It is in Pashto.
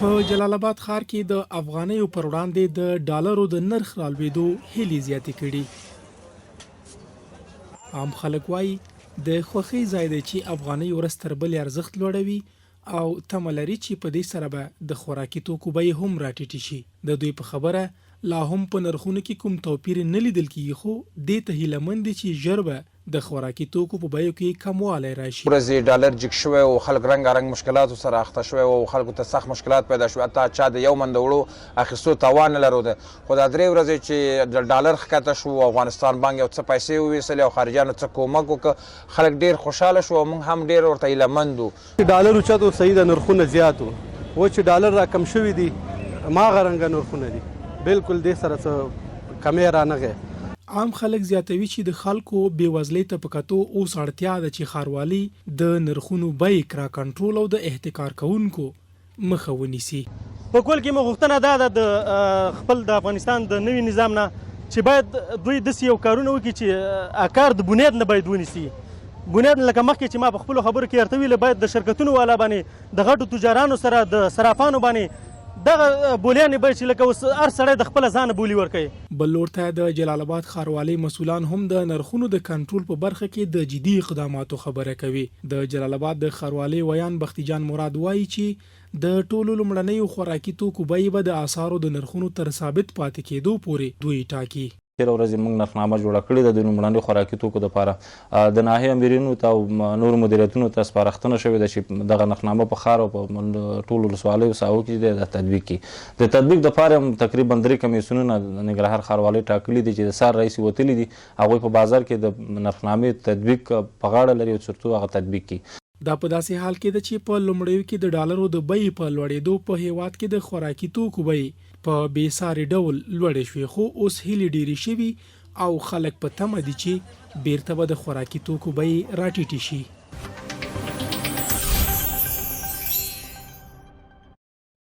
په جلال آباد ښار کې د افغانیو پر وړاندې د ډالرو د نرخ رالوېدو هلي زیاتې کړي عام خلک وایي د ځای دی چې افغانۍ ورځ تر بلې ارزښت لوړوي او تمه لري چې په دې سره به د خوراکي توکو بیې هم راټیټې شي. د دوی په خبره لا هم په نرخونو کې کوم توپیر نه لیدل کیږي خو دې ته هیله مند چې ژر به د خوراکي توکو په بیو کې کموالی راشي. ورځې ډالر جګ شوی او خلک رنګارنګ مشکلاتو سره اخته شوی او خلکو ته سخت مشکلات پیدا شوي. حتی چا د یو من د وړو اخیستو توان نه لرو. ده خو دا درې ورځې چې د ډالر ښکته شو او افغانستان بانک یو څه پیسې وویستلې او خارجیانو څه کومک وکړه خلک ډېر خوشحاله شو او موږ هم ډېر ورته هیلهمند وو. ډالر اوچتو صحیح د نرخونه زیات وو. و چې ډالر را کم شوي دي ماغه رنګه نرخونه دي بالکل دې سره څه کمې را نغې عام خلک زیاتوي چې د خلکو بیوزلۍ ته په کتو اوس اړتیا ده چې ښاروالي د نرخونو بیې کرا کنټرول او د احتکار کوونکو مخه ونیسي. په کول کې مو غوښتنه ده د خپل د افغانستان د نوي نظام نه چې باید دوی داسې یو کارونه وکړي چې کار د بنیاد نه باید ونیسي. بنیاد لکه مخکې چې ما په خپلو خبرو کې ارته ویل باید د شرکتونو والا باندې د غټو تجارانو سره د صرافانو باندې دغه بولیانې به چې لکه اوس هر سړی د خپل ځان بولی ورکوي. بل لور ته د جلال آباد ښاروالۍ مسولان هم د نرخونو د کنټرول په برخه کې د جدي اقداماتو خبره کوي. د جلال آباد د ښاروالۍ ویان بختی جان مراد وایي چې د ټولو لمړنیو خوراکي توکو بیې به د اسعارو د نرخونو تر ثابت پاتې کېدو پورې دوی ټاکي تیر ورځ موږ نرخنامه جوړه کړې ده د لومړني خوراکي توکو لپاره د ناحیه امیرینو ته او نور مدیریتونو ته سپارښتنه شوې ده چې دغه نرخنامه په ښار او په ټولو ولسوالیو ساحو کې د تطبیق کړي د تطبیق دپاره هم تقریبا درې کمیسیونونه د ننګرهار ښاروالۍ ټاکلي دي چې د سار رئیس وتلي دي. هغوی په بازار کې د نرخنامې تطبیق په غاړه لري او ترڅو هغه تطبیق کړي دا په داسې حال کې ده چې په لومړیو کې د ډالرو د بیې په لوړېدو په هیواد کې د خوراکي توکو بیې په بې ساري ډول لوړې شوې خو اوس هیلې ډېرې شوي او خلک په تمه دي چې بیرته به د خوراکي توکو بیې راټیټې شي